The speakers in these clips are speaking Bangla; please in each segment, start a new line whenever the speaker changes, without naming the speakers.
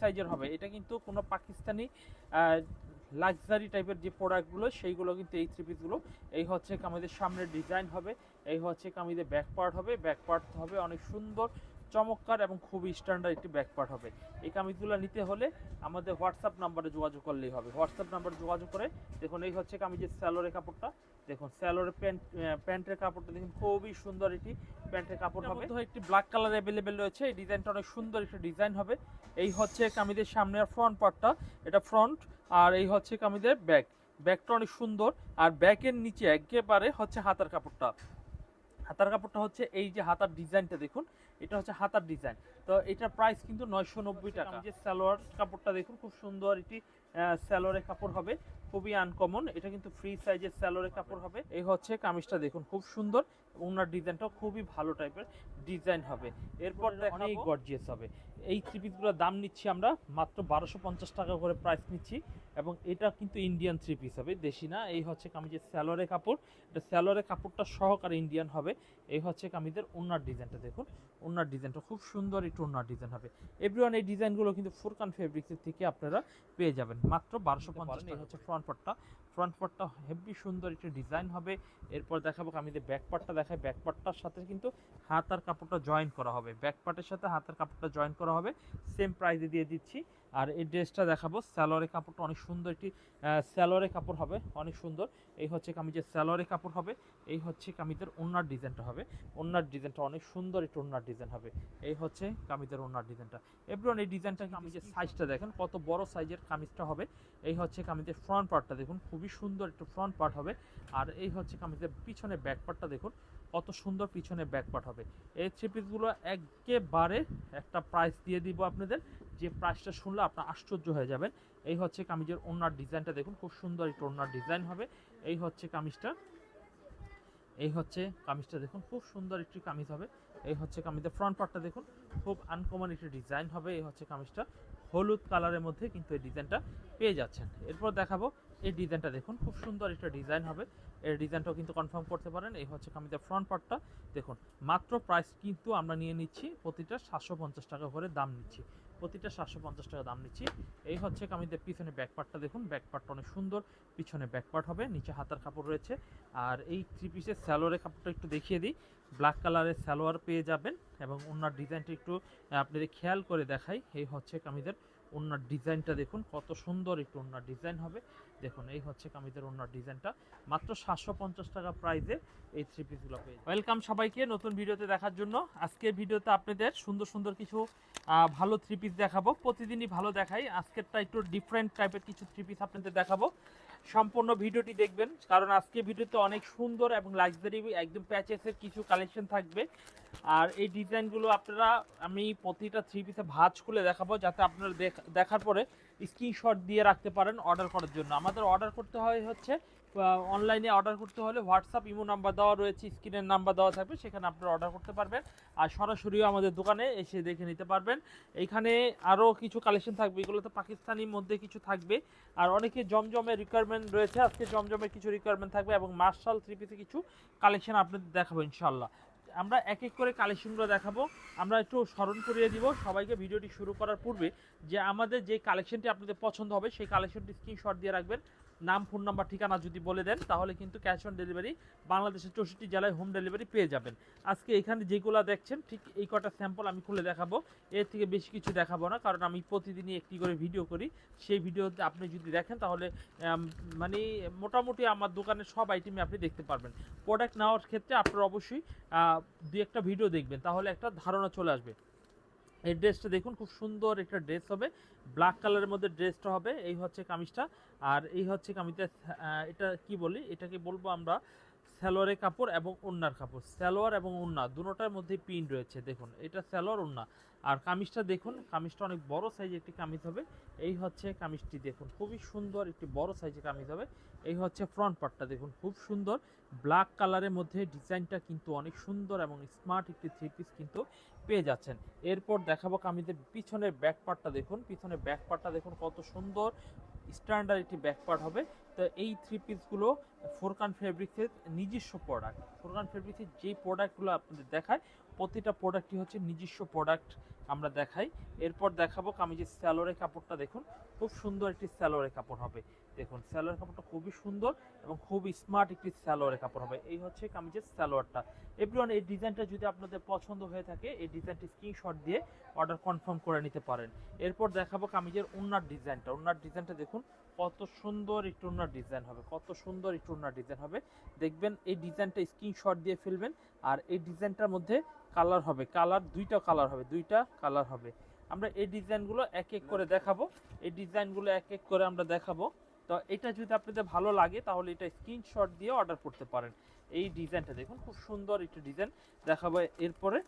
সাইজের হবে। এটা কিন্তু কোনো পাকিস্তানি লাক্সারি টাইপের যে প্রোডাক্টগুলো সেইগুলো কিন্তু এই থ্রি পিসগুলো এই হচ্ছে কামিজের সামনের ডিজাইন হবে, এই হচ্ছে কামিজের ব্যাক পার্ট হবে। ব্যাক পার্ট হবে অনেক সুন্দর চমৎকার এবং খুবই স্ট্যান্ডার্ড একটি ব্যাক পার্ট হবে। এই কামিজগুলো নিতে হলে আমাদের হোয়াটসঅ্যাপ নাম্বারে যোগাযোগ করলেই হবে। হোয়াটসঅ্যাপ নাম্বারে যোগাযোগ করে দেখুন এই হচ্ছে কামিজের স্যালোরের কাপড়টা। দেখুন স্যালোরের প্যান্ট প্যান্টের কাপড়টা দেখুন খুবই সুন্দর একটি প্যান্টের কাপড় হবে। তো একটি ব্ল্যাক কালার অ্যাভেলেবেল রয়েছে। এই ডিজাইনটা অনেক সুন্দর একটা ডিজাইন হবে। এই হচ্ছে কামিজের সামনের ফ্রন্ট পার্টটা এটা ফ্রন্ট আর এই হচ্ছে কামিজের ব্যাক ব্যাকটা অনেক সুন্দর। আর ব্যাকের নিচে একেবারে হচ্ছে হাতার কাপড়টা। হাতার কাপড়টা হচ্ছে এই যে হাতার ডিজাইনটা দেখুন এটা হচ্ছে হাতার ডিজাইন। তো এটার প্রাইস কিন্তু নয়শো নব্বই টাকা। যে সালোয়ার কাপড়টা দেখুন খুব সুন্দর এটি স্যালোয়ারের কাপড় হবে। খুবই আনকমন এটা কিন্তু ফ্রি সাইজের স্যালোয়ারের কাপড় হবে। এই হচ্ছে কামিজটা দেখুন খুব সুন্দর। ওনার ডিজাইনটাও খুবই ভালো টাইপের ডিজাইন হবে। এরপর অনেক গর্জিয়াস হবে। এই থ্রি পিসগুলোর দাম নিচ্ছি আমরা মাত্র বারোশো পঞ্চাশ টাকা করে প্রাইস নিচ্ছি এবং এটা কিন্তু ইন্ডিয়ান থ্রি পিস হবে দেশি না। এই হচ্ছে কামিজের স্যালোয়ারের কাপড়। এটা স্যালোয়ারের কাপড়টা সহকারে ইন্ডিয়ান হবে। এই হচ্ছে কামিজের ওনার ডিজাইনটা দেখুন। ওনার ডিজাইনটা খুব সুন্দর একটু ওনার ডিজাইন হবে। এভরিওয়ান এই ডিজাইনগুলো কিন্তু ফুরকান ফেব্রিক্সের থেকে আপনারা পেয়ে যাবেন। মাত্র বারোশো পঞ্চাশ টাকা। হচ্ছে ফ্রন্ট পার্টটা ফ্রন্ট পার্টটা হেভি সুন্দর একটি ডিজাইন হবে। এরপর দেখাবো কামিজের ব্যাক পার্টটা দেখাই। ব্যাক পার্টটার সাথে কিন্তু হাতার কাপড়টা জয়েন করা হবে। ব্যাক পার্টের সাথে হাতের কাপড়টা জয়েন করা হবে। সেম প্রাইসে দিয়ে দিচ্ছি। আর এই ড্রেসটা দেখাবো। স্যালোয়ারের কাপড়টা অনেক সুন্দর একটি স্যালোয়ারের কাপড় হবে। অনেক সুন্দর। এই হচ্ছে কামিজের স্যালোয়ারের কাপড় হবে, এই হচ্ছে কামিজের ওনার ডিজাইনটা হবে। ওনার ডিজাইনটা অনেক সুন্দর একটু ওনার ডিজাইন হবে। এই হচ্ছে কামিজের ওনার ডিজাইনটা। এভরিওয়ান এই ডিজাইনটা কামিজের সাইজটা দেখেন, কত বড় সাইজের কামিজটা হবে। এই হচ্ছে কামিজের ফ্রন্ট পার্টটা দেখুন, খুবই সুন্দর একটু ফ্রন্ট পার্ট হবে। আর এই হচ্ছে কামিজের পিছনে ব্যাক পার্টটা দেখুন, কত সুন্দর পিছনে ব্যাক পার্ট হবে। এই থ্রি পিসগুলো একেবারে একটা প্রাইস দিয়ে দিব আপনাদের, যে প্রাইসটা শুনলে আপনার আশ্চর্য হয়ে যাবেন। এই হচ্ছে কামিজের ওনার ডিজাইনটা দেখুন, খুব সুন্দর একটু ওনার ডিজাইন হবে। এই হচ্ছে কামিজটা, এই হচ্ছে কামিজটা দেখুন, খুব সুন্দর একটি কামিজ হবে। এই হচ্ছে কামিজের ফ্রন্ট পার্টটা দেখুন, খুব আনকমন একটি ডিজাইন হবে। এই হচ্ছে কামিজটা হলুদ কালারের মধ্যে কিন্তু এই ডিজাইনটা পেয়ে যাচ্ছেন। এরপর দেখাবো, এই ডিজাইনটা দেখুন, খুব সুন্দর একটা ডিজাইন হবে। এর ডিজাইনটাও কিন্তু কনফার্ম করতে পারেন। এই হচ্ছে কামিজের ফ্রন্ট পার্টটা দেখুন, মাত্র প্রাইস কিন্তু আমরা নিয়ে নিচ্ছি, প্রতিটা সাতশো পঞ্চাশ টাকা করে দাম নিচ্ছি। প্রতিটা সাতশো পঞ্চাশ টাকা দাম নিচ্ছি। এই হচ্ছে কামিজের পিছনে ব্যাক পার্টটা দেখুন। ব্যাক পার্টটা অনেক সুন্দর। পিছনে ব্যাকপার্ট হবে, নিচে হাতার কাপড় রয়েছে। আর এই থ্রি পিসের স্যালোয়ারের কাপড়টা একটু দেখিয়ে দিই। ব্ল্যাক কালারের স্যালোয়ার পেয়ে যাবেন এবং ওনার ডিজাইনটা একটু, আপনাদের খেয়াল করে দেখাই। এই হচ্ছে কামিজের ওনার ডিজাইনটা দেখুন, কত সুন্দর একটু ওনার ডিজাইন হবে। দেখুন, এই হচ্ছে কামিজের ওনার ডিজাইনটা। মাত্র সাতশো পঞ্চাশ টাকা প্রাইসে এই থ্রি পিসগুলো পেয়ে ওয়েলকাম সবাইকে নতুন ভিডিওতে দেখার জন্য। আজকের ভিডিওতে আপনাদের সুন্দর সুন্দর কিছু ভালো থ্রি পিস দেখাবো। প্রতিদিনই ভালো দেখাই। আজকেরটা একটু ডিফারেন্ট টাইপের কিছু থ্রি পিস আপনাদের দেখাবো। সম্পূর্ণ ভিডিওটি দেখবেন, কারণ আজকে ভিডিওতে অনেক সুন্দর এবং লাক্সারি একদম প্যাচেসের কিছু কালেকশন থাকবে। আর এই ডিজাইনগুলো আপনারা, আমি প্রতিটা থ্রি পিসে ভাজ খুলে দেখাবো, যাতে আপনারা দেখ- দেখার পরে স্ক্রিনশট দিয়ে রাখতে পারেন অর্ডার করার জন্য। আমাদের অর্ডার করতে হয় হচ্ছে অনলাইনে অর্ডার করতে হলে হোয়াটসঅ্যাপ ইমো নাম্বার দেওয়া রয়েছে স্ক্রিনের নাম্বার দেওয়া থাকবে, সেখানে আপনারা অর্ডার করতে পারবেন। আর সরাসরিও আমাদের দোকানে এসে দেখে নিতে পারবেন। এইখানে আরও কিছু কালেকশন থাকবে, এগুলো তো পাকিস্তানির মধ্যে কিছু থাকবে। আর অনেকে জমজমের রিকোয়ারমেন্ট রয়েছে, আজকে জমজমের কিছু রিকোয়ারমেন্ট থাকবে এবং মার্শাল থ্রি পিসে কিছু কালেকশন আপনাদের দেখাবো ইনশাল্লাহ আমরা এক এক করে কালেকশনগুলো দেখাবো। আমরা একটু স্মরণ করিয়ে দিব, সবাইকে ভিডিওটি শুরু করার পূর্বে যে আমাদের যে কালেকশনটি আপনাদের পছন্দ হবে, সেই কালেকশনটি স্ক্রিনশট দিয়ে রাখবেন। নাম ফোন নাম্বার ঠিকানা যদি বলে দেন, তাহলে কিন্তু ক্যাশ অন ডেলিভারি বাংলাদেশের চৌষট্টি জেলায় হোম ডেলিভারি পেয়ে যাবেন। আজকে এখানে যেগুলো দেখছেন, ঠিক এই কটা স্যাম্পল আমি খুলে দেখাবো। এর থেকে বেশি কিছু দেখাবো না, কারণ আমি প্রতিদিনই একটি করে ভিডিও করি। সেই ভিডিওতে আপনি যদি দেখেন, তাহলে মানে মোটামুটি আমার দোকানের সব আইটেমই আপনি দেখতে পারবেন। প্রোডাক্ট নেওয়ার ক্ষেত্রে আপনারা অবশ্যই দু একটা ভিডিও দেখবেন, তাহলে একটা ধারণা চলে আসবে। এই ড্রেসটা দেখুন, খুব সুন্দর একটা ড্রেস হবে। ব্ল্যাক কালারের মধ্যে ড্রেসটা হবে, এই হচ্ছে কামিজটা। আর এই হচ্ছে কামিজটা এটা কি বলি? এটাকে বলব আমরা স্যালোয়ারের কাপড় এবং ওন্নার কাপড়। স্যালোয়ার এবং ওন্না, দুটোটার মধ্যে পিন রয়েছে, দেখুন। এটা স্যালোয়ার ওন্না। আর কামিজটা দেখুন, কামিজটা অনেক বড় সাইজের একটি কামিজ হবে। এই হচ্ছে কামিজটি দেখুন, খুবই সুন্দর একটি বড় সাইজের কামিজ হবে। এই হচ্ছে ফ্রন্ট পার্টটা দেখুন, খুব সুন্দর। ব্ল্যাক কালারের মধ্যে ডিজাইনটা কিন্তু অনেক সুন্দর এবং স্মার্ট একটি থ্রি পিস কিন্তু পেয়ে যাচ্ছেন। এরপর দেখাবো কামিজের পিছনের ব্যাক পার্টটা দেখুন। পিছনের ব্যাক পার্টটা দেখুন কত সুন্দর। স্ট্যান্ডার্ড একটি ব্যাক পার্ট হবে। তো এই থ্রি পিসগুলো ফোরকান ফেব্রিক্সের নিজস্ব প্রোডাক্ট ফোরকান ফেব্রিক্সের যেই প্রোডাক্টগুলো আপনাদের দেখায়, প্রতিটা প্রোডাক্টই হচ্ছে নিজস্ব প্রোডাক্ট আমরা দেখাই। এরপর দেখাবো কামিজের স্যালোরের কাপড়টা দেখুন। খুব সুন্দর একটি স্যালোরের কাপড় হবে। দেখুন স্যালোয়ার কাপড়টা খুবই সুন্দর এবং খুব স্মার্ট একটি স্যালোয়ারের কাপড় হবে। এই হচ্ছে কামিজের স্যালোয়ারটা। এভরিওয়ান, এই ডিজাইনটা যদি আপনাদের পছন্দ হয়ে থাকে, এই ডিজাইনটি স্ক্রিনশট দিয়ে অর্ডার কনফার্ম করে নিতে পারেন। এরপর দেখাবো কামিজের উন্নার ডিজাইনটা। উন্নার ডিজাইনটা দেখুন, কত সুন্দর একটু উন্নার ডিজাইন হবে। কত সুন্দর একটু উন্নার ডিজাইন হবে। দেখবেন, এই ডিজাইনটা স্ক্রিনশট দিয়ে ফেলবেন। আর এই ডিজাইনটার মধ্যে কালার হবে, কালার দুইটা কালার হবে, দুইটা কালার হবে। আমরা এই ডিজাইনগুলো এক এক করে দেখাবো। এই ডিজাইনগুলো এক এক করে আমরা দেখাবো। তো এটা যদি আপনাদের ভালো লাগে, তাহলে এটা স্ক্রিনশট দিয়ে অর্ডার করতে পারেন। এই ডিজাইনটা দেখুন, খুব সুন্দর একটা ডিজাইন। দেখাবো এরপরে।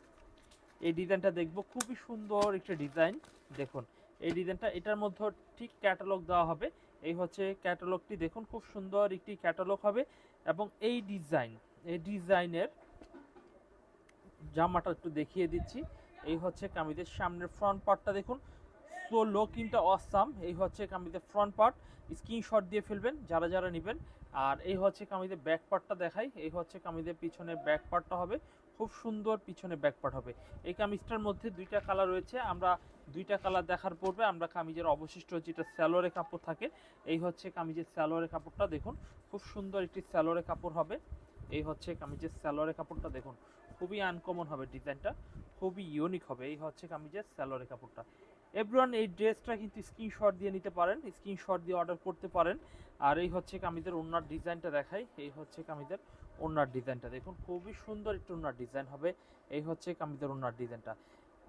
এই ডিজাইনটা দেখব, খুবই সুন্দর একটা ডিজাইন। দেখুন, এই ডিজাইনটা, এটার মধ্যে ঠিক ক্যাটালগ দেওয়া হবে। এই হচ্ছে ক্যাটালগটি, দেখুন, খুব সুন্দর একটি ক্যাটালগ হবে। এবং এই ডিজাইন, এই ডিজাইনের জামাটা একটু দেখিয়ে দিচ্ছি। এই হচ্ছে কামিজের সামনের ফ্রন্ট পার্টটা দেখুন। সো লো কিন্তু অসাম এই হচ্ছে কামিজের ফ্রন্ট পার্ট স্ক্রিনশট দিয়ে ফেলবেন, যারা যারা নেবেন। আর এই হচ্ছে কামিজের ব্যাক পার্টটা দেখাই। এই হচ্ছে কামিজের পিছনের ব্যাক পার্টটা হবে। খুব সুন্দর পিছনে ব্যাক পার্ট হবে। এই কামিজটার মধ্যে দুইটা কালার রয়েছে। আমরা দুইটা কালার দেখার পূর্বে আমরা কামিজের অবশিষ্ট যেটা স্যালোরে কাপড় থাকে, এই হচ্ছে কামিজের স্যালোরে কাপড়টা দেখুন। খুব সুন্দর একটি স্যালোরে কাপড় হবে। এই হচ্ছে কামিজের স্যালোরে কাপড়টা দেখুন। খুবই আনকমন হবে ডিজাইনটা খুবই ইউনিক হবে। এই হচ্ছে কামিজের স্যালোরে কাপড়টা। এভরিওয়ান এই ড্রেসটা কিন্তু স্ক্রিনশট দিয়ে নিতে পারেন স্ক্রিনশট দিয়ে অর্ডার করতে পারেন। আর এই হচ্ছে কামিজের ওনার ডিজাইনটা দেখাই। এই হচ্ছে কামিজের ওনার ডিজাইনটা দেখুন, খুবই সুন্দর একটু ওনার ডিজাইন হবে। এই হচ্ছে কামিজের ওনার ডিজাইনটা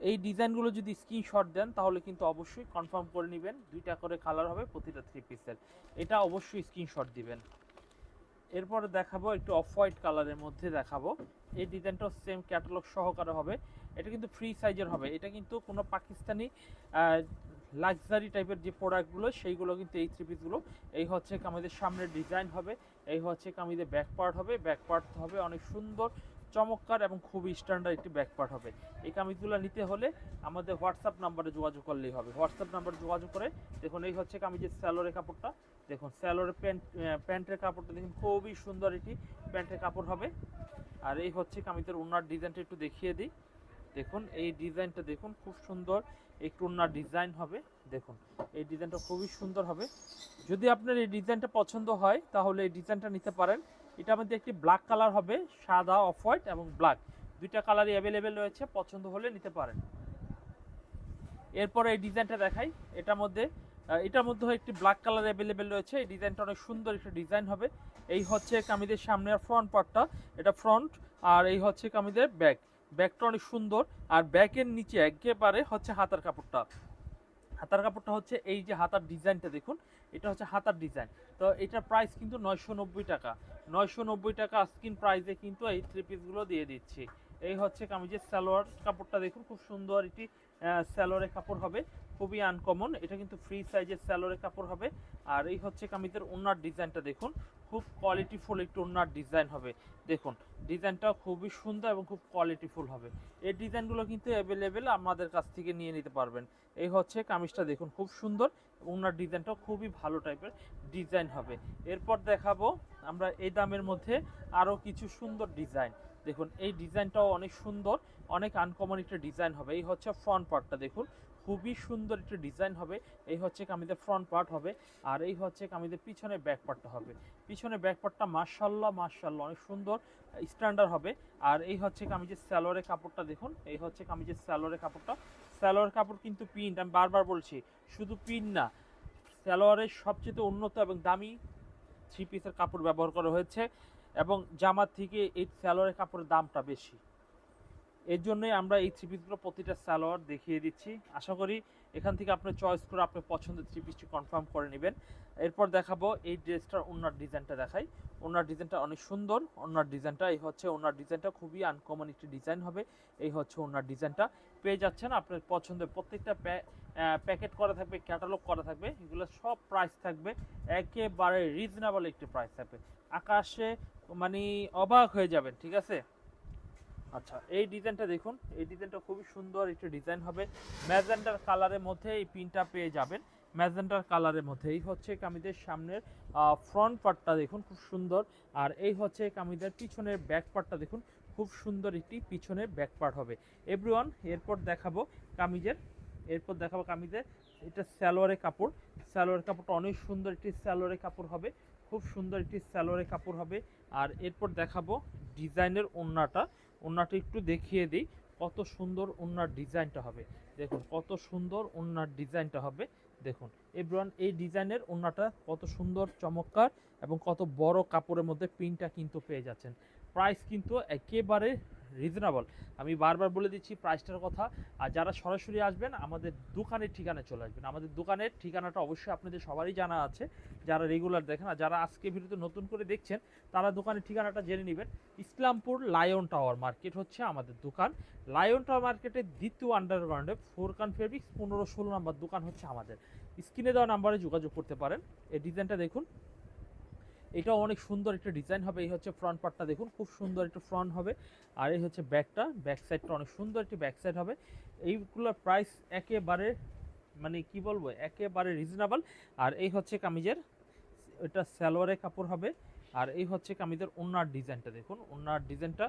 এই ডিজাইনগুলো যদি স্ক্রিনশট দেন, তাহলে কিন্তু অবশ্যই কনফার্ম করে নেবেন। দুইটা করে কালার হবে, প্রতিটা থ্রি পিসের এটা অবশ্যই স্ক্রিনশট দিবেন। এরপরে দেখাবো একটু অফ হোয়াইট কালারের মধ্যে দেখাবো। এই ডিজাইনটাও সেম ক্যাটালগ সহকারে হবে। এটা কিন্তু ফ্রি সাইজের হবে। এটা কিন্তু কোনো পাকিস্তানি লাক্সারি টাইপের যে প্রোডাক্টগুলো সেইগুলো কিন্তু এই থ্রি পিসগুলো এই হচ্ছে কামিজের সামনের ডিজাইন হবে। এই হচ্ছে কামিজের ব্যাক পার্ট হবে। ব্যাক পার্ট হবে অনেক সুন্দর। চমৎকার এবং খুবই স্ট্যান্ডার্ড একটি ব্যাক পার্ট হবে। এই কামিজগুলো নিতে হলে আমাদের হোয়াটসঅ্যাপ নাম্বারে যোগাযোগ করলেই হবে। হোয়াটসঅ্যাপ নাম্বারে যোগাযোগ করে দেখুন, এই হচ্ছে কামিজের স্যালোরের কাপড়টা। দেখুন স্যালোরের প্যান্ট প্যান্টের কাপড়টা দেখুন, খুবই সুন্দর একটি প্যান্টের কাপড় হবে। আর এই হচ্ছে কামিজের ওনার ডিজাইনটা একটু দেখিয়ে দিই। দেখুন, এই ডিজাইনটা দেখুন, খুব সুন্দর একটু ওনার ডিজাইন হবে। দেখুন, এই ডিজাইনটা খুবই সুন্দর হবে। যদি আপনার এই ডিজাইনটা পছন্দ হয়, তাহলে এই ডিজাইনটা নিতে পারেন। এটা মধ্যে একটি ব্ল্যাক কালার হবে, সাদা অফ হোয়াইট এবং ব্ল্যাক দুইটা কালারই অ্যাভেলেবেল রয়েছে, পছন্দ হলে নিতে পারেন। এরপরে এই ডিজাইনটা দেখাই। এটার মধ্যে এটার মধ্যে একটি ব্ল্যাক কালার অ্যাভেলেবেল রয়েছে। এই ডিজাইনটা অনেক সুন্দর একটা ডিজাইন হবে। এই হচ্ছে কামিদের সামনের ফ্রন্ট পার্টটা এটা ফ্রন্ট আর এই হচ্ছে কামিদের ব্যাক ব্যাকটা অনেক সুন্দর, আর ব্যাকের নিচে একেবারে হচ্ছে হাতার কাপড়টা। হাতার কাপড়টা হচ্ছে এই যে হাতার ডিজাইনটা দেখুন। এটা হচ্ছে হাতার ডিজাইন তো এটার প্রাইস কিন্তু নয়শো নব্বই টাকা। নয়শো নব্বই টাকা স্ক্রিন প্রাইসে কিন্তু এই থ্রি পিসগুলো দিয়ে দিচ্ছি। এই হচ্ছে কামিজের সালোয়ার কাপড়টা দেখুন, খুব সুন্দর এটি স্যালোয়ারের কাপড় হবে। খুবই আনকমন এটা কিন্তু ফ্রি সাইজের স্যালোয়ারের কাপড় হবে। আর এই হচ্ছে কামিজের ওনার ডিজাইনটা দেখুন। খুব কোয়ালিটিফুল একটু ওনার ডিজাইন হবে। দেখুন ডিজাইনটা খুবই সুন্দর এবং খুব কোয়ালিটিফুল হবে। এই ডিজাইনগুলো কিন্তু অ্যাভেলেবেল আমাদের কাছ থেকে নিয়ে নিতে পারবেন। এই হচ্ছে কামিজটা দেখুন, খুব সুন্দর। ওনার ডিজাইনটা খুবই ভালো টাইপের ডিজাইন হবে। এরপর দেখাবো আমরা এই দামের মধ্যে আরও কিছু সুন্দর ডিজাইন দেখুন, এই ডিজাইনটাও অনেক সুন্দর, অনেক আনকমন একটা ডিজাইন হবে। এই হচ্ছে ফ্রন্ট পার্টটা দেখুন। খুবই সুন্দর একটা ডিজাইন হবে। এই হচ্ছে কামিজের ফ্রন্ট পার্ট হবে আর এই হচ্ছে কামিজের পিছনে ব্যাক পার্টটা হবে। পিছনে ব্যাক পার্টটা মার্শাল্লাহ মার্শাল্লাহ অনেক সুন্দর স্ট্যান্ডার্ড হবে। আর এই হচ্ছে কামিজের স্যালোয়ারের কাপড়টা দেখুন। এই হচ্ছে কামিজের স্যালোয়ারের কাপড়টা। সালোয়ার কাপড় কিন্তু প্রিন্ট আমি বারবার বলছি, শুধু প্রিন্ট না সালোয়ারের সবচেয়ে উন্নত এবং দামি থ্রি পিসের কাপড় ব্যবহার করা হয়েছে এবং জামার থেকে এই সালোয়ারের কাপড়ের দামটা বেশি। এর জন্যই আমরা এই থ্রি পিসগুলো প্রতিটা সালোয়ার দেখিয়ে দিচ্ছি। আশা করি এখান থেকে আপনি চয়েস করে আপনার পছন্দের থ্রি পিসটি কনফার্ম করে নেবেন। এরপর দেখাবো এই ড্রেসটার ওনার ডিজাইনটা দেখাই। ওনার ডিজাইনটা অনেক সুন্দর। ওনার ডিজাইনটা, এই হচ্ছে ওনার ডিজাইনটা, খুবই আনকমন একটি ডিজাইন হবে। এই হচ্ছে ওনার ডিজাইনটা। পেয়ে যাচ্ছেন আপনার পছন্দের প্রত্যেকটা প্যাকেট করা থাকবে ক্যাটালগ করা থাকবে। এগুলো সব প্রাইস থাকবে। একেবারে রিজনেবল একটি প্রাইস থাকবে। আকাশে মানে অবাক হয়ে যাবেন, ঠিক আছে? আচ্ছা এই ডিজাইনটা দেখুন। এই ডিজাইনটা খুবই সুন্দর একটি ডিজাইন হবে। ম্যাজেন্ডার কালারের মধ্যে এই পিনটা পেয়ে যাবেন। ম্যাজেন্ডার কালারের মধ্যে। এই হচ্ছে কামিদের সামনের ফ্রন্ট পার্টটা দেখুন, খুব সুন্দর। আর এই হচ্ছে কামিদের পিছনের ব্যাক পার্টটা দেখুন, খুব সুন্দর একটি পিছনের ব্যাক পার্ট হবে। এভরিওয়ান এরপর দেখাবো কামিজের, এরপর দেখাবো কামিজের এটা স্যালোয়ারের কাপড়। স্যালোয়ারের কাপড়টা অনেক সুন্দর একটি স্যালোয়ারের কাপড় হবে। খুব সুন্দর একটি স্যালোয়ারের কাপড় হবে। আর এরপর দেখাবো ডিজাইনের ওড়নাটা। ওড়নাটা একটু দেখিয়ে দিই, কত সুন্দর ওনার ডিজাইনটা হবে। দেখুন, কত সুন্দর ওনার ডিজাইনটা হবে। দেখুন এব্রন এই ডিজাইনের ওনাটা কত সুন্দর, চমৎকার এবং কত বড় কাপড়ের মধ্যে প্রিন্টটা কিন্তু পেয়ে যাচ্ছেন। প্রাইস কিন্তু একেবারে রিজনেবল আমি বারবার বলে দিচ্ছি প্রাইসটার কথা। আর যারা সরাসরি আসবেন, আমাদের দোকানের ঠিকানায় চলে আসবেন। আমাদের দোকানের ঠিকানাটা অবশ্যই আপনাদের সবারই জানা আছে। যারা রেগুলার দেখেন, আর যারা আজকে ভিডিওতে নতুন করে দেখছেন, তারা দোকানের ঠিকানাটা জেনে নেবেন। ইসলামপুর লায়ন টাওয়ার মার্কেট হচ্ছে আমাদের দোকান। লায়ন টাওয়ার মার্কেটের দ্বিতীয় আন্ডারগ্রাউন্ডে ফোরকান ফেব্রিক্স পনেরো ষোলো নাম্বার দোকান হচ্ছে আমাদের। স্ক্রিনে দেওয়া নাম্বারে যোগাযোগ করতে পারেন। এই ডিজাইনটা দেখুন। এটাও অনেক সুন্দর একটা ডিজাইন হবে। এই হচ্ছে ফ্রন্ট পার্টটা দেখুন, খুব সুন্দর একটা ফ্রন্ট হবে। আর এই হচ্ছে ব্যাকটা ব্যাক সাইডটা অনেক সুন্দর একটি ব্যাক সাইড হবে। এইগুলোর প্রাইস একেবারে মানে কি বলব, একেবারে রিজনেবল আর এই হচ্ছে কামিজের, এটা সালোয়ারের কাপড় হবে। আর এই হচ্ছে কামিজের ওনার ডিজাইনটা দেখুন ওনার ডিজাইনটা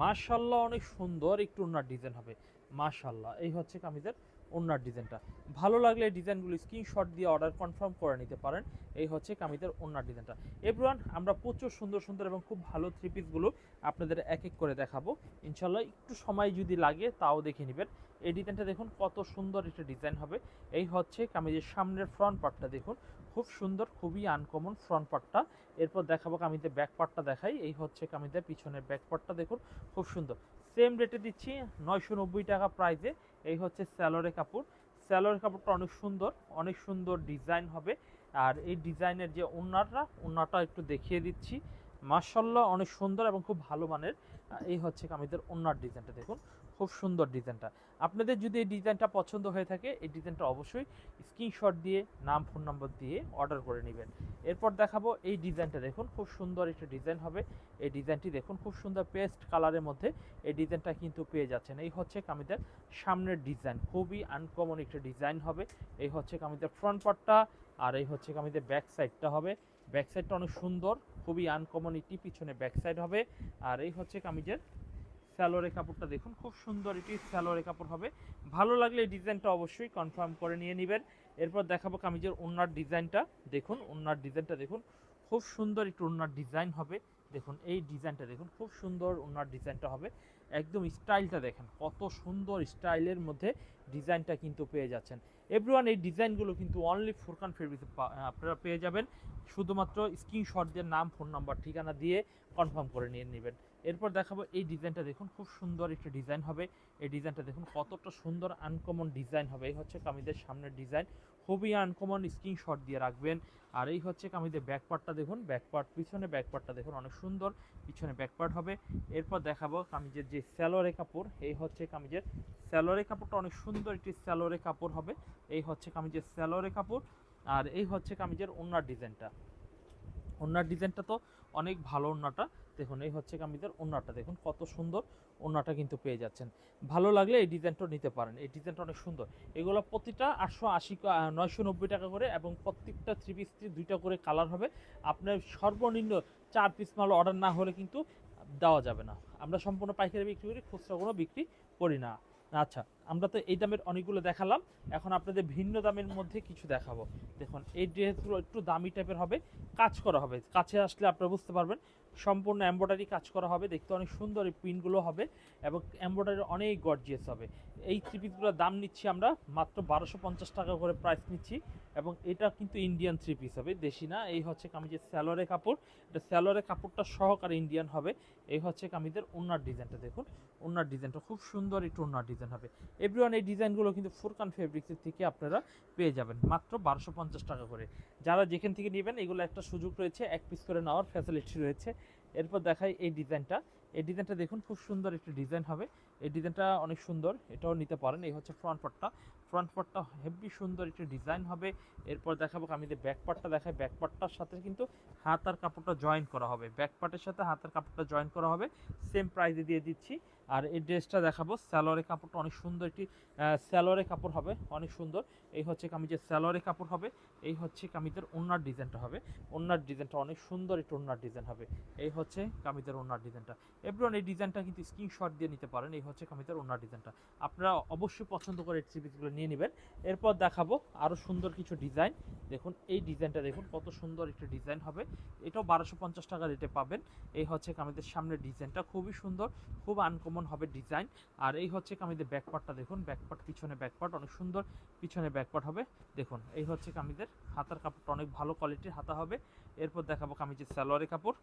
মাশাল্লাহ অনেক সুন্দর একটু ওনার ডিজাইন হবে। মাশাল্লাহ, এই হচ্ছে কামিজের ওনার ডিজাইনটা। ভালো লাগলে ডিজাইনগুলো স্ক্রিনশট দিয়ে অর্ডার কনফার্ম করে নিতে পারেন। এই হচ্ছে কামিজের ওনার ডিজাইনটা। এভরিওয়ান, আমরা প্রচুর সুন্দর সুন্দর এবং খুব ভালো থ্রি পিসগুলো আপনাদের এক এক করে দেখাবো। ইনশাল্লাহ একটু সময় যদি লাগে তাও দেখে নেবেন। এই ডিজাইনটা দেখুন, কত সুন্দর একটা ডিজাইন হবে। এই হচ্ছে কামিজের সামনের ফ্রন্ট পার্টটা দেখুন। খুব সুন্দর, খুবই আনকমন ফ্রন্ট পার্টটা এরপর দেখাবো কামিজের ব্যাক পার্টটা দেখাই। এই হচ্ছে কামিজের পিছনের ব্যাক পার্টটা দেখুন, খুব সুন্দর। সেম রেটে দিচ্ছি নয়শো নব্বই টাকা প্রাইসে এই হচ্ছে স্যালোরে কাপড়। স্যালোরে কাপড়টা অনেক সুন্দর অনেক সুন্দর ডিজাইন হবে। আর এই ডিজাইনের যে ওনারটা ওনারটা একটু দেখিয়ে দিচ্ছি। মার্শাল্লাহ অনেক সুন্দর এবং খুব ভালো মানের। এই হচ্ছে কামিজের ওনার ডিজাইনটা দেখুন। খুব সুন্দর ডিজাইনটা। আপনাদের যদি এই ডিজাইনটা পছন্দ হয়ে থাকে, এই ডিজাইনটা অবশ্যই স্ক্রিনশট দিয়ে, নাম, ফোন নম্বর দিয়ে অর্ডার করে নেবেন। এরপর দেখাবো এই ডিজাইনটা দেখুন, খুব সুন্দর একটা ডিজাইন হবে। এই ডিজাইনটি দেখুন, খুব সুন্দর পেস্ট কালারের মধ্যে এই ডিজাইনটা কিন্তু পেয়ে যাচ্ছেন। এই হচ্ছে কামিজের সামনের ডিজাইন, খুবই আনকমন একটা ডিজাইন হবে। এই হচ্ছে কামিজের ফ্রন্ট পার্টটা আর এই হচ্ছে কামিজের ব্যাক সাইডটা হবে। ব্যাক সাইডটা অনেক সুন্দর, খুবই আনকমন একটি পিছনে ব্যাক সাইড হবে। আর এই হচ্ছে কামিজের স্যালোরে কাপড়টা দেখুন, খুব সুন্দর এটি স্যালোরে কাপড় হবে। ভালো লাগলে এই ডিজাইনটা অবশ্যই কনফার্ম করে নিয়ে নেবেন। এরপর দেখাবো কামিজের ওনার ডিজাইনটা। দেখুন ওনার ডিজাইনটা দেখুন, খুব সুন্দর একটু ওনার ডিজাইন হবে। দেখুন, এই ডিজাইনটা দেখুন, খুব সুন্দর ওনার ডিজাইনটা হবে। একদম স্টাইলটা দেখেন, কত সুন্দর স্টাইলের মধ্যে ডিজাইনটা কিন্তু পেয়ে যাচ্ছেন। এভরিওয়ান এই ডিজাইনগুলো কিন্তু অনলি ফোরকান ফেব্রিক্সে আপনারা পেয়ে যাবেন। শুধুমাত্র স্ক্রিনশট দিয়ে নাম ফোন নাম্বার ঠিকানা দিয়ে কনফার্ম করে নিয়ে নেবেন। এরপর দেখাবো এই ডিজাইনটা দেখুন, খুব সুন্দর একটা ডিজাইন হবে। এই ডিজাইনটা দেখুন, কতটা সুন্দর আনকমন ডিজাইন হবে। এই হচ্ছে কামিজের সামনের ডিজাইন। খুবই আনকমন স্ক্রিনশট দিয়ে রাখবেন। আর এই হচ্ছে কামিজের ব্যাক পার্টটা দেখুন ব্যাক পার্ট পিছনে ব্যাক পার্টটা দেখুন, অনেক সুন্দর। পিছনে ব্যাক পার্ট হবে। এরপর দেখাবো কামিজের যে স্যালোরে কাপড়, এই হচ্ছে কামিজের স্যালোরে কাপড়টা, অনেক সুন্দর একটি স্যালোরে কাপড় হবে। এই হচ্ছে কামিজের স্যালোরে কাপড়। আর এই হচ্ছে কামিজের ওনার ডিজাইনটা। ওনার ডিজাইনটা তো অনেক ভালো ওনাটা দেখুন, এই হচ্ছে কামিজের ওনাটা দেখুন কত সুন্দর ওনাটা কিন্তু পেয়ে যাচ্ছেন। ভালো লাগলে এই ডিজাইনটা নিতে পারেন। এই ডিজাইনটা অনেক সুন্দর। এগুলো প্রতিটা আটশো আশি নয়শো নব্বই টাকা করে এবং প্রত্যেকটা থ্রি পিস দুইটা করে কালার হবে। আপনার সর্বনিম্ন চার পিস মাল অর্ডার না হলে কিন্তু দেওয়া যাবে না। আমরা সম্পূর্ণ পাইকারি বিক্রি করি, খুচরা কোনো বিক্রি করি না। আচ্ছা আমরা তো এই দামের অনেকগুলো দেখালাম, এখন আপনাদের ভিন্ন দামের মধ্যে কিছু দেখাবো। দেখুন, এই ড্রেসগুলো একটু দামি টাইপের হবে, কাজ করা হবে। কাছে আসলে আপনারা বুঝতে পারবেন, সম্পূর্ণ এম্ব্রয়ডারি কাজ করা হবে, দেখতে অনেক সুন্দর এই প্রিন্টগুলো হবে এবং এম্ব্রয়ডারি অনেক গর্জিয়াস হবে। এই থ্রি পিসগুলোর দাম নিচ্ছি আমরা মাত্র বারোশো পঞ্চাশ টাকা করে প্রাইস নিচ্ছি। এবং এটা কিন্তু ইন্ডিয়ান থ্রি পিস হবে, দেশি না। এই হচ্ছে কামিজের স্যালোরে কাপড়। এটা স্যালোরে কাপড়টা সহকারে ইন্ডিয়ান হবে। এই হচ্ছে কামিজের ওনার ডিজাইনটা দেখুন। ওনার ডিজাইনটা খুব সুন্দর একটু ওনার ডিজাইন হবে। এভরিওয়ান এই ডিজাইনগুলো কিন্তু ফুরকান ফেব্রিক্সের থেকে আপনারা পেয়ে যাবেন, মাত্র বারোশো পঞ্চাশ টাকা করে। যারা যেখান থেকে নেবেন, এগুলো একটা সুযোগ রয়েছে, এক পিস করে নেওয়ার ফ্যাসিলিটি রয়েছে। এরপর দেখাই এই ডিজাইনটা। এই ডিজাইনটা দেখুন, খুব সুন্দর একটি ডিজাইন হবে। এই ডিজাইনটা অনেক সুন্দর, এটাও নিতে পারেন। এই হচ্ছে ফ্রন্ট পার্টটা ফ্রন্ট পার্টটা হেভি সুন্দর একটি ডিজাইন হবে। এরপর দেখাবো আমি যে ব্যাক পার্টটা দেখাই। ব্যাক পার্টটার সাথে কিন্তু হাতার কাপড়টা জয়েন করা হবে। ব্যাক পার্টের সাথে হাতার কাপড়টা জয়েন করা হবে। সেম প্রাইসে দিয়ে দিচ্ছি। আর এই ড্রেসটা দেখাবো। স্যালোয়ারের কাপড়টা অনেক সুন্দর একটি স্যালোয়ারের কাপড় হবে, অনেক সুন্দর। এই হচ্ছে কামিজের স্যালোয়ারের কাপড় হবে, এই হচ্ছে কামিজের ওনার ডিজাইনটা হবে। ওনার ডিজাইনটা অনেক সুন্দর একটি ওনার ডিজাইন হবে। এই হচ্ছে কামিজের ওনার ডিজাইনটা। এভরিওয়ান এই ডিজাইনটা কিন্তু স্ক্রিনশট দিয়ে নিতে পারেন, এই হচ্ছে কামিজের ওনার ডিজাইনটা। আপনারা অবশ্যই পছন্দ করে এই থ্রি নিয়ে নেবেন। এরপর দেখাবো আরও সুন্দর কিছু ডিজাইন। দেখুন, এই ডিজাইনটা দেখুন, কত সুন্দর একটা ডিজাইন হবে। এটাও বারোশো পঞ্চাশ টাকা রেটে পাবেন। এই হচ্ছে কামিজের সামনের ডিজাইনটা খুবই সুন্দর, খুব আনকমন হবে ডিজাইন আর এই হচ্ছে কামিজের ব্যাকপার্টটা দেখুন ব্যাকপার্ট পিছনে ব্যাকপার্ট অনেক সুন্দর পিছনে ব্যাকপার্ট হবে। দেখুন, এই হচ্ছে কামিজের হাতার কাপড়টা অনেক ভালো কোয়ালিটির হাতা হবে। এরপর দেখাবো কামিজের সালোয়ারের কাপড়।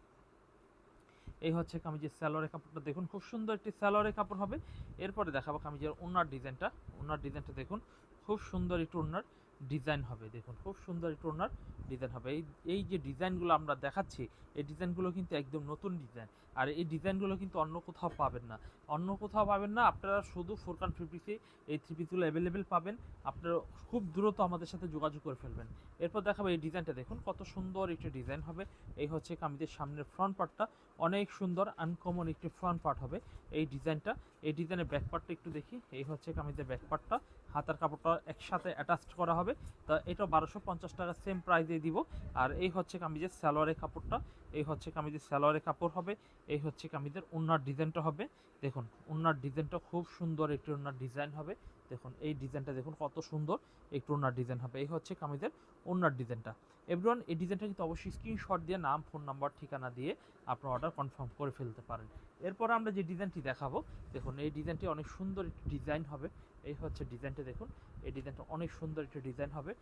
এই হচ্ছে কামিজের স্যালোয়ারের কাপড়টা দেখুন, খুব সুন্দর একটি স্যালোয়ারের কাপড় হবে। এরপরে দেখাবো কামিজের ওনার ডিজাইনটা ওনার ডিজাইনটা দেখুন, খুব সুন্দর একটু ওনার ডিজাইন হবে। দেখুন, খুব সুন্দর একটু ওনার ডিজাইন হবে। এই এই যে ডিজাইনগুলো আমরা দেখাচ্ছি, এই ডিজাইনগুলো কিন্তু একদম নতুন ডিজাইন আর এই ডিজাইনগুলো কিন্তু অন্য কোথাও পাবেন না। অন্য কোথাও পাবেন না, আপনারা শুধু ফোরকান ফিফটিসে এই থ্রি পিসগুলো অ্যাভেলেবেল পাবেন। আপনারা খুব দ্রুত আমাদের সাথে যোগাযোগ করে ফেলবেন। এরপর দেখাবো এই ডিজাইনটা, দেখুন কত সুন্দর একটি ডিজাইন হবে। এই হচ্ছে কামিজের সামনের ফ্রন্ট পার্টটা অনেক সুন্দর আনকমন একটি ফ্রন্ট পার্ট হবে এই ডিজাইনটা। এই ডিজাইনের ব্যাক পার্টটা একটু দেখি। এই হচ্ছে কামিজের ব্যাক পার্টটা হাতার কাপড়টা একসাথে অ্যাটাচড করা হবে। তা এটা বারোশো পঞ্চাশ টাকা সেম প্রাইসে দিব। আর এই হচ্ছে কামিজের স্যালোয়ারের কাপড়টা। এই হচ্ছে কামিজের স্যালোয়ারের কাপড় হবে। এই হচ্ছে কামিজের ওনার ডিজাইনটা হবে। দেখুন ওনার ডিজাইনটা খুব সুন্দর একটি ওনার ডিজাইন হবে। দেখুন, এই ডিজাইনটা দেখুন কত সুন্দর একটু ওনার ডিজাইন হবে। এই হচ্ছে কামিজের ওনার ডিজাইনটা। এভরিওয়ান, এই ডিজাইনটা কিন্তু অবশ্যই স্ক্রিনশট দিয়ে নাম ফোন নাম্বার ঠিকানা দিয়ে আপনার অর্ডার কনফার্ম করে ফেলতে পারেন। এরপর আমরা যে ডিজাইনটি দেখাবো, দেখুন, এই ডিজাইনটি অনেক সুন্দর একটি ডিজাইন হবে। এই হচ্ছে ডিজাইনটা দেখুন, এই ডিজাইনটা অনেক সুন্দর একটি ডিজাইন হবে।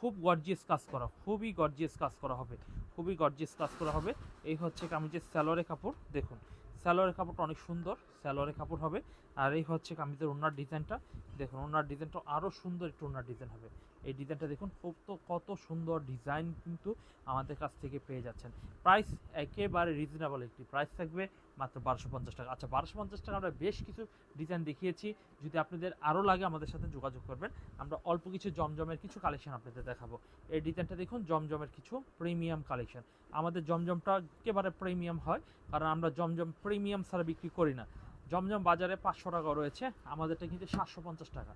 খুব গর্জিয়াস কাজ করা, খুবই গর্জিয়াস কাজ করা হবে, খুবই গর্জিয়াস কাজ করা হবে। এই হচ্ছে কামিজের স্যালোয়ারের কাপড়, দেখুন। স্যালোয়ারের কাপড়টা অনেক সুন্দর স্যালোয়ারের কাপড় হবে। আর এই হচ্ছে কামিজের ওনার ডিজাইনটা, দেখুন ওনার ডিজাইনটা আরও সুন্দর একটু ওনার ডিজাইন হবে। এই ডিজাইনটা দেখুন তো কত সুন্দর ডিজাইন কিন্তু আমাদের কাছ থেকে পেয়ে যাচ্ছেন। প্রাইস একেবারে রিজনেবল একটি প্রাইস থাকবে মাত্র বারোশো পঞ্চাশ টাকা। আচ্ছা বারোশো পঞ্চাশ টাকা আমরা বেশ কিছু ডিজাইন দেখিয়েছি। যদি আপনাদের আরও লাগে আমাদের সাথে যোগাযোগ করবেন, আমরা অল্প কিছু জমজমের কিছু কালেকশন আপনাদের দেখাবো। এই ডিজাইনটা দেখুন, জমজমের কিছু প্রিমিয়াম কালেকশন আমাদের জমজমটা একেবারে প্রিমিয়াম হয়, কারণ আমরা জমজম প্রিমিয়াম ছাড়া বিক্রি করি না। জমজম বাজারে পাঁচশো টাকা রয়েছে, আমাদেরটা কিন্তু সাতশো পঞ্চাশ টাকা।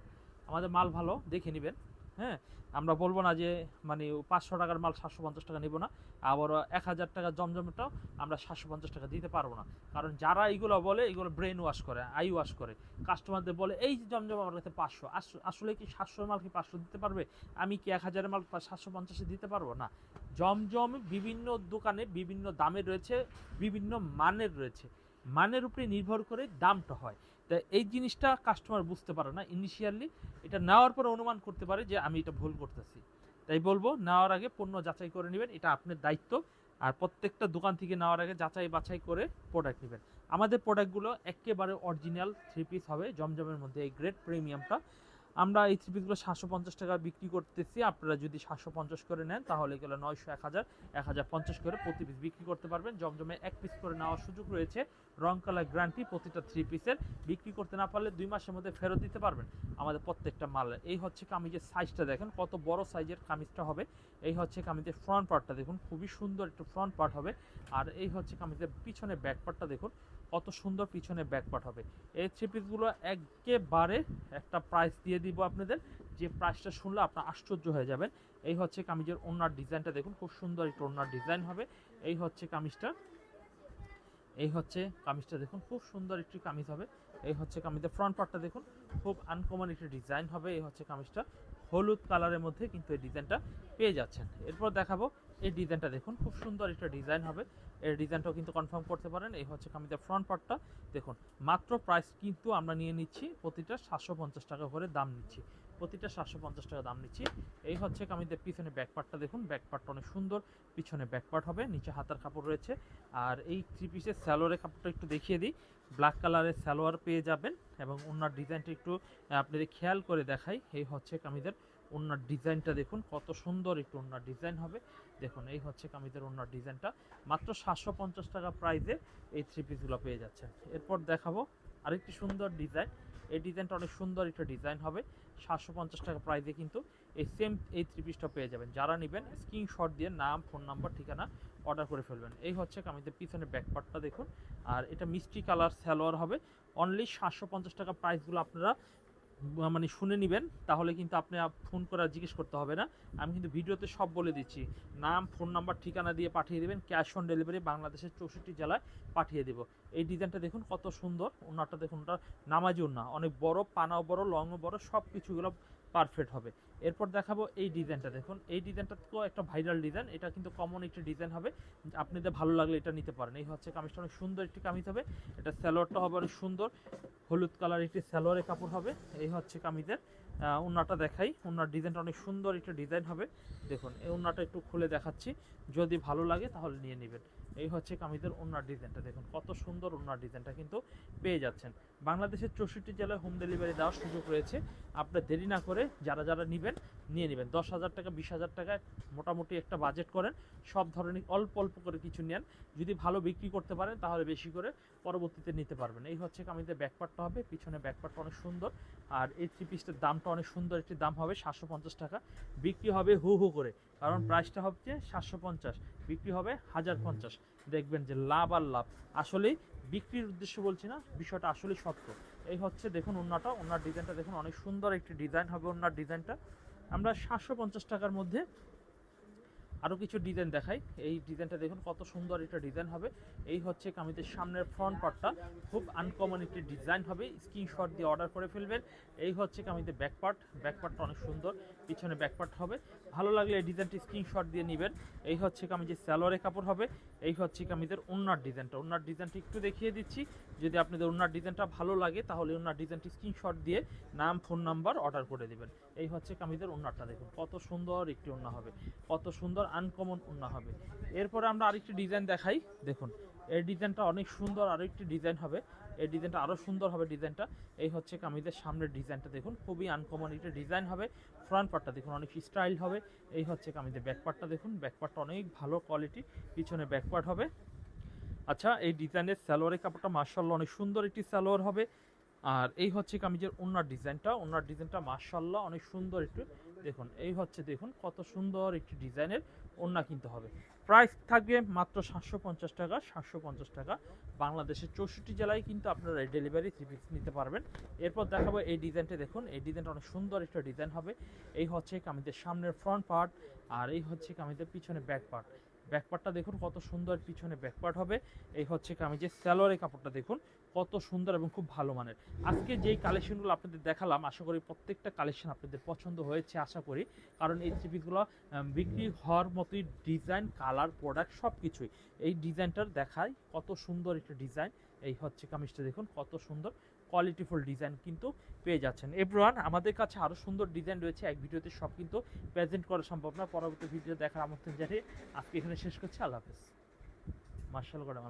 আমাদের মাল ভালো, দেখে নেবেন। হ্যাঁ আমরা বলব না যে মানে পাঁচশো টাকার মাল সাতশো পঞ্চাশ টাকা নেব না আবার এক হাজার টাকার জমজমটাও আমরা সাতশো পঞ্চাশ টাকা দিতে পারব না। কারণ যারা এইগুলো বলে, এগুলো ব্রেন ওয়াশ করে আই ওয়াশ করে কাস্টমারদের বলে, এই জমজম আমার কাছে পাঁচশো আসলে কি সাতশো মাল কি পাঁচশো দিতে পারবে? আমি কি এক হাজারের মাল সাতশো পঞ্চাশে দিতে পারব? না, জমজম বিভিন্ন দোকানে বিভিন্ন দামের রয়েছে, বিভিন্ন মানের রয়েছে। মানের উপরে নির্ভর করে দামটা হয়। তা এই জিনিসটা কাস্টমার বুঝতে পারে না। ইনিশিয়ালি এটা নেওয়ার পর অনুমান করতে পারে যে আমি এটা ভুল করতেছি। তাই বলব, নেওয়ার আগে পণ্য যাচাই করে নেবেন, এটা আপনার দায়িত্ব। আর প্রত্যেকটা দোকান থেকে নেওয়ার আগে যাচাই বাছাই করে প্রোডাক্ট নেবেন। আমাদের প্রোডাক্টগুলো একেবারে অরিজিনাল থ্রি পিস হবে, জমজমের মধ্যে এই গ্রেট প্রিমিয়ামটা আমরা এই থ্রি পিসগুলো সাতশো পঞ্চাশ টাকা বিক্রি করতেছি। আপনারা যদি সাতশো পঞ্চাশ করে নেন, তাহলে এগুলো নয়শো, এক হাজার এক হাজার পঞ্চাশ করে প্রতি পিস বিক্রি করতে পারবেন। জমজমে এক পিস করে নেওয়ার সুযোগ রয়েছে। রং কালার গ্যারান্টি প্রতিটা থ্রি পিসের বিক্রি করতে না পারলে দুই মাসের মধ্যে ফেরত দিতে পারবেন আমাদের প্রত্যেকটা মাল। এই হচ্ছে কামিজের সাইজটা দেখেন, কত বড় সাইজের কামিজটা হবে। এই হচ্ছে কামিজের ফ্রন্ট পার্টটা দেখুন, খুবই সুন্দর একটু ফ্রন্ট পার্ট হবে। আর এই হচ্ছে কামিজের পিছনে ব্যাক পার্টটা দেখুন কত সুন্দর পিছনে ব্যাক পার্ট হবে এই থ্রি পিসগুলো একেবারে একটা প্রাইস দিয়ে দিব আপনাদের। যে প্রাইসটা শুনলে আপনার আশ্চর্য হয়ে যাবেন। এই হচ্ছে কামিজের ওনার ডিজাইনটা দেখুন, খুব সুন্দর একটু ওনার ডিজাইন হবে। এই হচ্ছে কামিজটা। এই হচ্ছে কামিজটা দেখুন, খুব সুন্দর একটি কামিজ হবে। এই হচ্ছে কামিজের ফ্রন্ট পার্টটা দেখুন, খুব আনকমন একটি ডিজাইন হবে এই হচ্ছে কামিজটা। হলুদ কালারের মধ্যে কিন্তু এই ডিজাইনটা পেয়ে যাচ্ছেন। এরপর দেখাবো এই ডিজাইনটা দেখুন, খুব সুন্দর একটা ডিজাইন হবে। এর ডিজাইনটাও কিন্তু কনফার্ম করতে পারেন। এই হচ্ছে কামিজের ফ্রন্ট পার্টটা দেখুন, মাত্র প্রাইস কিন্তু আমরা নিয়ে নিচ্ছি, প্রতিটা সাতশো পঞ্চাশ টাকা করে দাম নিচ্ছি। প্রতিটা সাতশো পঞ্চাশ টাকা দাম নিচ্ছি। এই হচ্ছে কামিজের পিছনে ব্যাক পার্টটা দেখুন। ব্যাক পার্টটা অনেক সুন্দর। পিছনে ব্যাক পার্ট হবে, নিচে হাতার কাপড় রয়েছে। আর এই থ্রি পিসের স্যালোয়ারের কাপড়টা একটু দেখিয়ে দিই। ব্ল্যাক কালারের স্যালোয়ার পেয়ে যাবেন এবং ওনার ডিজাইনটা একটু, আপনাদের খেয়াল করে দেখাই। এই হচ্ছে কামিজের ওনার ডিজাইনটা দেখুন, কত সুন্দর একটু ওনার ডিজাইন হবে। দেখুন, এই হচ্ছে কামিজের ওনার ডিজাইনটা। মাত্র সাতশো পঞ্চাশ টাকা প্রাইজে এই থ্রি পিসগুলো পেয়ে যাচ্ছেন। এরপর দেখাবো আরেকটি সুন্দর ডিজাইন। এই ডিজাইনটা অনেক সুন্দর একটা ডিজাইন হবে। সাতশো পঞ্চাশ টাকা প্রাইসে কিন্তু এই সেম এই থ্রি পিসটা পেয়ে যাবেন। যারা নেবেন স্ক্রিনশট দিয়ে নাম ফোন নাম্বার ঠিকানা অর্ডার করে ফেলবেন। এই হচ্ছে কামিজের পিছনে ব্যাকপার্টটা দেখুন। আর এটা মিষ্টি কালার সালোয়ার হবে। অনলি সাতশো পঞ্চাশ টাকা প্রাইসগুলো আপনারা মানে শুনে নেবেন, তাহলে কিন্তু আপনি ফোন করে জিজ্ঞেস করতে হবে না। আমি কিন্তু ভিডিওতে সব বলে দিচ্ছি। নাম, ফোন নাম্বার, ঠিকানা দিয়ে পাঠিয়ে দেবেন, ক্যাশ অন ডেলিভারি বাংলাদেশের চৌষট্টি জেলায় পাঠিয়ে দেব। এই ডিজাইনটা দেখুন, কত সুন্দর। ওনারটা দেখুন ওটা নামাজি ওনা অনেক বড়, পানাও বড়, লংও বড় সব কিছুগুলো পারফেক্ট হবে। এরপর দেখাবো এই ডিজাইনটা দেখুন, এই ডিজাইনটা তো একটা ভাইরাল ডিজাইন এটা কিন্তু কমন একটি ডিজাইন হবে। আপনাদের ভালো লাগলে এটা নিতে পারেন। এই হচ্ছে কামিজটা, অনেক সুন্দর একটি কামিজ হবে। এটা স্যালোয়ারটা হবে অনেক সুন্দর। হলুদ কালার একটি স্যালোয়ারের কাপড় হবে। এই হচ্ছে কামিজের ওনাটা দেখাই। ওনার ডিজাইনটা অনেক সুন্দর একটা ডিজাইন হবে। দেখুন, এই ওনাটা একটু খুলে দেখাচ্ছি। যদি ভালো লাগে তাহলে নিয়ে নেবেন। এই হচ্ছে কামিজের ওনার ডিজাইনটা। দেখুন, কত সুন্দর ওনার ডিজাইনটা কিন্তু পেয়ে যাচ্ছেন। বাংলাদেশের চৌষট্টি জেলায় হোম ডেলিভারি দেওয়ার সুযোগ রয়েছে। আপনার দেরি না করে যারা যারা নেবেন, নিয়ে নেবেন। দশ হাজার টাকা, বিশ হাজার টাকায় মোটামুটি একটা বাজেট করেন। সব ধরনের, অল্প অল্প করে কিছু নেন। যদি ভালো বিক্রি করতে পারেন, তাহলে বেশি করে পরবর্তীতে নিতে পারবেন। এই হচ্ছে কামিজের ব্যাকপার্টটা হবে। পিছনে ব্যাকপার্টটা অনেক সুন্দর। আর এই থ্রি পিসটার দামটা অনেক সুন্দর। একটি দাম হবে সাতশো পঞ্চাশ টাকা। বিক্রি হবে হু হু করে। কারণ প্রাইসটা হচ্ছে সাতশো পঞ্চাশ, বিক্রি হবে হাজার পঞ্চাশ। দেখবেন যে লাভ আর লাভ। আসলেই বিক্রির উদ্দেশ্য বলছি না, বিষয়টা আসলেই সত্য। এই হচ্ছে দেখুন ওনাটা ওনার ডিজাইনটা দেখুন, অনেক সুন্দর একটি ডিজাইন হবে ওনার ডিজাইনটা আমরা সাতশো পঞ্চাশ টাকার মধ্যে আরও কিছু ডিজাইন দেখাই। এই ডিজাইনটা দেখুন কত সুন্দর একটা ডিজাইন হবে। এই হচ্ছে কামিজের সামনের ফ্রন্ট পার্টটা খুব আনকমন একটি ডিজাইন হবে। স্ক্রিনশট দিয়ে অর্ডার করে ফেলবেন। এই হচ্ছে কামিজের ব্যাক পার্ট ব্যাক পার্টটা অনেক সুন্দর। পিছনে ব্যাকপার্ট হবে। ভালো লাগলে এই ডিজাইনটি স্ক্রিনশট দিয়ে নেবেন। এই হচ্ছে কামিজের স্যালোয়ারের কাপড় হবে, এই হচ্ছে কামিজের ওনার ডিজাইনটা ওনার ডিজাইনটি একটু দেখিয়ে দিচ্ছি। যদি আপনাদের ওনার ডিজাইনটা ভালো লাগে, তাহলে ওনার ডিজাইনটি স্ক্রিনশট দিয়ে নাম ফোন নাম্বার অর্ডার করে দেবেন। এই হচ্ছে কামিজের ওনারটা দেখুন। কত সুন্দর একটি ওনা হবে। কত সুন্দর আনকমন ওনা হবে। এরপরে আমরা আরেকটি ডিজাইন দেখাই। দেখুন, এই ডিজাইনটা অনেক সুন্দর আরও একটি ডিজাইন হবে। এই ডিজাইনটা আরও সুন্দর হবে ডিজাইনটা। এই হচ্ছে কামিজের সামনের ডিজাইনটা দেখুন, খুবই আনকমন একটা ডিজাইন হবে। ফ্রন্ট পার্টটা দেখুন অনেক স্টাইল হবে। এই হচ্ছে কামিজের ব্যাক পার্টটা দেখুন ব্যাক পার্টটা অনেক ভালো কোয়ালিটি পিছনে ব্যাক পার্ট হবে। আচ্ছা এই ডিজাইনের সালোয়ারের কাপড়টা মার্শাল্লাহ অনেক সুন্দর একটি সালোয়ার হবে। আর এই হচ্ছে কামিজের ওনার ডিজাইনটা ওনার ডিজাইনটা মার্শাল্লাহ অনেক সুন্দর একটু। দেখুন, এই হচ্ছে দেখুন কত সুন্দর একটি ডিজাইনের ওড়না কিনতে হবে। প্রাইস থাকবে মাত্র সাতশো পঞ্চাশ টাকা, সাতশো পঞ্চাশ টাকা। বাংলাদেশের চৌষট্টি জেলায় কিন্তু আপনারা এই ডেলিভারি থ্রি নিতে পারবেন। এরপর দেখাবো এই ডিজাইনটা দেখুন। এই ডিজাইনটা অনেক সুন্দর একটা ডিজাইন হবে। এই হচ্ছে কামিদের সামনের ফ্রন্ট পার্ট আর এই হচ্ছে কামিদের পিছনে ব্যাক পার্ট ব্যাক পার্টটা দেখুন কত সুন্দর পিছনে ব্যাক পার্ট হবে। এই হচ্ছে কামিজের স্যালোয়ারের কাপড়টা দেখুন। কত সুন্দর এবং খুব ভালো মানের। আজকে যেই কালেকশনগুলো আপনাদের দেখালাম, আশা করি প্রত্যেকটা কালেকশন আপনাদের পছন্দ হয়েছে, আশা করি। কারণ এই থ্রিপিসগুলো বিক্রি হওয়ার মতোই ডিজাইন কালার প্রোডাক্ট সব কিছুই এই ডিজাইনটার দেখায় কত সুন্দর একটা ডিজাইন এই হচ্ছে কামিজটা দেখুন, কত সুন্দর। কোয়ালিটিফুল ডিজাইন কিন্তু পেয়ে যাচ্ছেন। এভরিওয়ান, আমাদের কাছে আরও সুন্দর ডিজাইন রয়েছে। এক ভিডিওতে সব কিন্তু প্রেজেন্ট করা সম্ভব না। পরবর্তী ভিডিও দেখার আমন্ত্রণ জানিয়ে আজকে এখানে শেষ করছি। আল্লাহ হাফেজ। মার্শাল করে